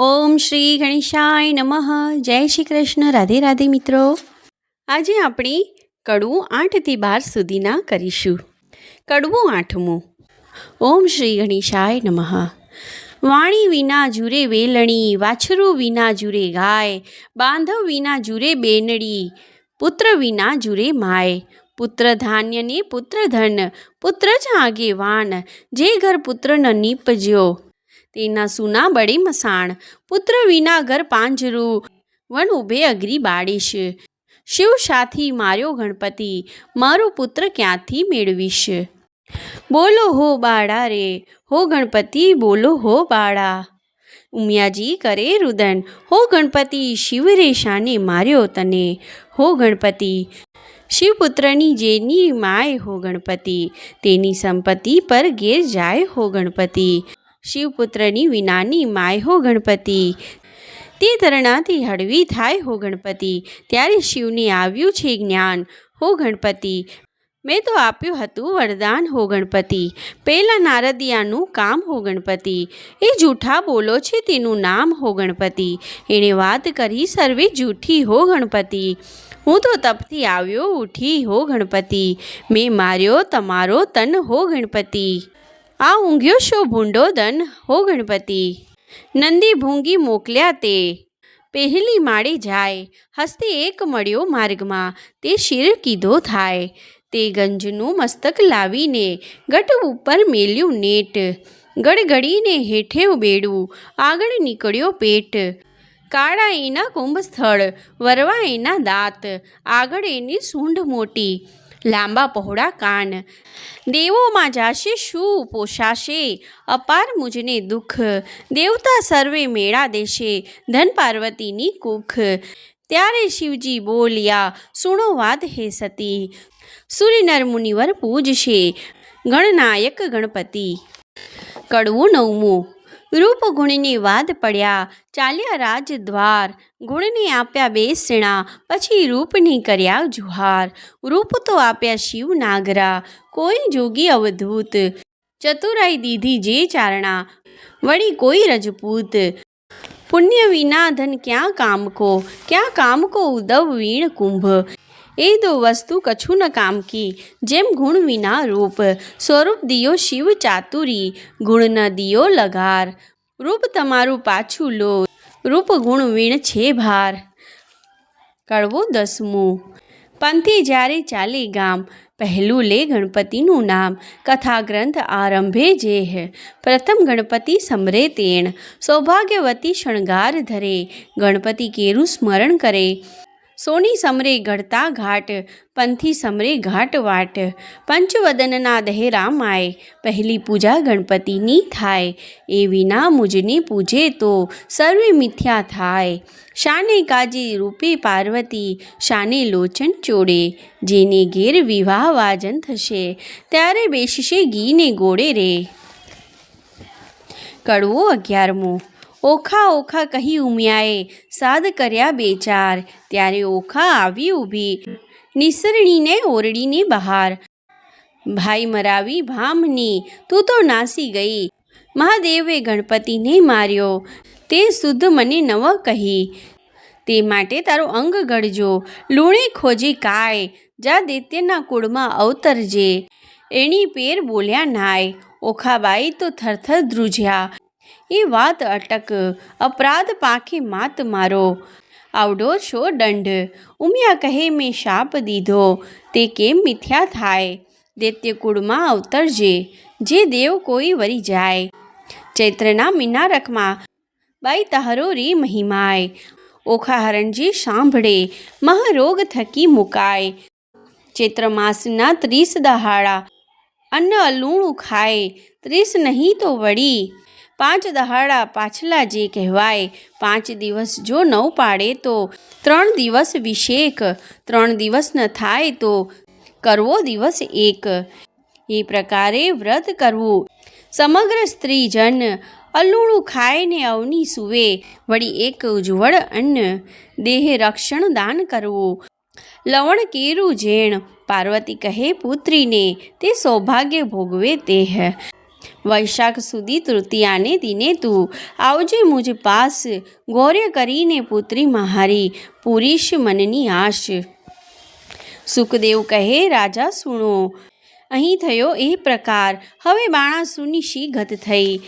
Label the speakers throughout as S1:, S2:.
S1: ઓમ શ્રી ગણેશાય નમઃ. જય શ્રી કૃષ્ણ. રાધે રાધે મિત્રો. આજે આપણે કડવું આઠથી બાર સુધીના કરીશું. કડવું આઠમું. ઓમ શ્રી ગણેશાય નમઃ. વાણી વિના જુરે વેલણી, વાછરું વિના જુરે ગાય, બાંધવ વિના જુરે બેનડી, પુત્ર વિના જુરે માય, પુત્ર ધાન્યને પુત્ર ધન, પુત્ર જ આગેવાન જે ઘર પુત્ર ન નીપજ્યો. તેના સુના બળે મસાણ. પુત્ર વિના ઘર પાંજરું વન ઉભે અઘરી બાળીશ. શિવ સાથી માર્યો ગણપતિ, મારો પુત્ર ક્યાંથી મેળવીશ? બોલો હો બાળા રે, હો ગણપતિ, બોલો હો બાળા. ઉમિયાજી કરે રુદન, હો ગણપતિ, શિવ રે માર્યો તને. હો ગણપતિ શિવપુત્રની જેની માય હો ગણપતિ, તેની સંપત્તિ પર ગેર જાય હો ગણપતિ. શિવપુત્રની વિનાની માય હો ગણપતિ. તે તરણાથી હળવી થાય હો ગણપતિ. ત્યારે શિવને આવ્યું છે જ્ઞાન. હો ગણપતિ, મેં તો આપ્યું હતું વરદાન હો ગણપતિ. પહેલાં નારદિયાનું કામ હો ગણપતિ. એ જૂઠા બોલો છે તેનું નામ હો ગણપતિ. એણે વાત કરી, સર્વે જૂઠી હો ગણપતિ. હું તો તપથી આવ્યો ઉઠી હો ગણપતિ. મેં માર્યો તમારો તન હો ગણપતિ. આ ઊંઘ્યો શો ભૂંડોદન હો ગણપતિ? નંદી ભૂંગી મોકલ્યા તે. પહેલી માળે જાય, હસ્તે એક મળ્યો માર્ગમાં, તે શિર કીધો થાય. તે ગંજનું મસ્તક લાવીને, ગટ ઉપર મેલ્યું નેટ. ગડગડીને હેઠે બેડું આગળ નીકળ્યો પેટ. કાળા એના કુંભ સ્થળ વરવા એના દાંત, આગળ એની સૂંઢ મોટી. લાંબા પહોળા કાન. દેવોમાં જાશે શું પોષાશે? અપાર મુજને દુઃખ. દેવતા સર્વે મેળા દેશે. ધન પાર્વતીની કુખ. ત્યારે શિવજી બોલ્યા, સુણો વાત હે સતી. સૂર્યનર મુનિવર પૂજશે. ગણનાયક ગણપતિ. કડવું નવમું. રૂપ ગુણની વાદ પડ્યા. ચાલ્યા રાજદ્વાર. ગુણને આપ્યા બે સેણા, પછી રૂપની કર્યા જુહાર. રૂપ તો આપ્યા શિવ નાગરા. કોઈ જોગી અવધૂત. ચતુરાઈ દીધી જે ચારણા. વળી કોઈ રજપૂત. પુણ્ય વિના ધન ક્યાં કામકો? ક્યાં કામકો ઉદવ વીણ કુંભ? એ દો વસ્તુ કછું ન કામ કી, જેમ ગુણ વિના રૂપ. સ્વરૂપ દિયો શિવ ચાતુરી, ગુણ ન દિયો લગાર. રૂપ તમારું પાછું લો, રૂપ ગુણ વીણ છે ભાર. કડવું દસમું. પંથી જ્યારે ચાલે ગામ, પહેલું લે ગણપતિનું નામ. કથા ગ્રંથ આરંભે જે હે પ્રથમ ગણપતિ સમરે તેણ. સૌભાગ્યવતી શણગાર ધરે. ગણપતિ કેરું સ્મરણ કરે. સોની સમરે ઘડતા ઘાટ, પંથી સમરે ઘાટ વાટ. પંચવદનના દહેરામાય પહેલી પૂજા ગણપતિની થાય. એ વિના મુજને પૂજે તો સર્વે મિથ્યા થાય. શાને કાજી રૂપે પાર્વતી, શાને લોચન ચોડે. જેને ઘેર વિવાહ વાજન થશે, ત્યારે બેસશે ગીને ગોળે રે. કડવો અગિયારમો ઓખા ઓખા કહી ઉમિયાએ, સાદ કર્યા બે ચાર ત્યારે ઓખા આવી ઊભી, નિસરણીને ઓરડીની બહાર. ભાઈ મરાવી ભામની, તું તો નાસી ગઈ. મહાદેવે ગણપતિને માર્યો. તે શુદ્ધ મને નવ કહી. તે માટે તારો અંગ ગળજો, લૂણે ખોજી કાય, જા દૈત્યના કુળમાં અવતરજે. એની પેર બોલ્યા નાય, ઓખાબાઈ તો થરથર ધ્રુજ્યા એ વાત અટક. અપરાધ પાંખે માત મારો. આવડો છો દંડ. ઉમિયા કહે, મેં શાપ દીધો. તે કેમ મિથ્યા થાય? દૈત્યકુળમાં અવતરજે. જે દેવ કોઈ વરી જાય. ચૈત્રના મિનારકમાં બાઈ તહરો રે મહિમાય. ઓખા હરણજી સાંભળે. મહારોગ થકી મુકાય. ચૈત્ર માસના ત્રીસ દહાડા. અન્ન અલૂણું ખાય. ત્રીસ નહીં તો વળી. પાંચ દહાડા પાછલા જે કહેવાય, પાંચ દિવસ જો ન પાડે તો ત્રણ દિવસ વિશેક, ત્રણ દિવસ ન થાય તો કરવો દિવસ એક. એ પ્રકારે વ્રત કરવું. સમગ્ર સ્ત્રીજન અલુણું ખાઈને અવની સુવે, વળી એક ઉજ્જવળ અન્ન, દેહ રક્ષણ દાન કરવું. લવણ કેરું જેણ પાર્વતી કહે પુત્રીને, તે સૌભાગ્ય ભોગવે તે વૈશાખ સુધી તૃતીયાને દિને તું આવજે મુજ પાસ, ગૌર્ય કરીને પુત્રી મહારી, પુરીશ મનની આશ. સુખદેવ કહે, રાજા સુણો, અહીં થયો એ પ્રકાર. હવે બાણાસુરની શી ગત થઈ.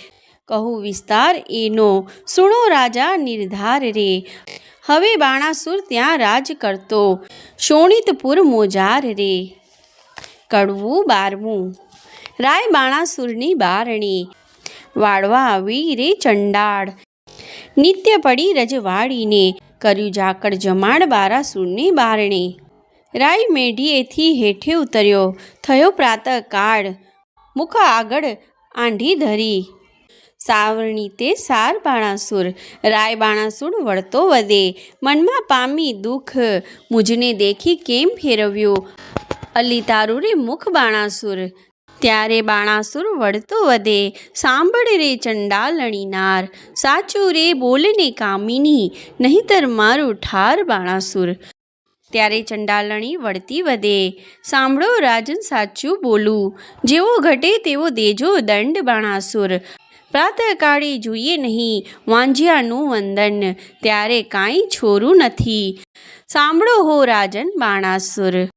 S1: કહું વિસ્તાર એનો, સુણો રાજા નિર્ધાર રે. હવે બાણાસુર ત્યાં રાજ કરતો, શોણિતપુર મોજાર રે. કડવું બારમું રાય બાણાસુરની બારણી. વાળવા આવી રે ચંડાળ. નિત્ય પડી રજવાડીને કર્યું ઝાકળ જમાડ બારાસુરની બારણે. રાય મેઢીએથી હેઠે ઉતર્યો. થયો પ્રાતઃકાળ. મુખ આગળ આંઢી ધરી. સાવરણી તે સાર બાણાસુર. રાય બાણાસુર વળતો વધે. મનમાં પામી દુઃખ. મુજને દેખી કેમ ફેરવ્યો? અલી તારું રે મુખ બાણાસુર. ત્યારે બાણાસુર વળતો વધે. સાંભળ રે ચંડાલણી નાર. સાચું રે બોલને કામિની. નહીતર મારું ઠાર બાણાસુર. ત્યારે ચંડાલણી વળતી વધે. સાંભળો રાજન સાચું બોલું. જેવો ઘટે તેવો દેજો દંડ બાણાસુર. પ્રાતઃકાળે જોઈએ નહીં વાંજિયાનું વંદન. ત્યારે કાંઈ છોરું નથી. સાંભળો હો રાજન બાણાસુર.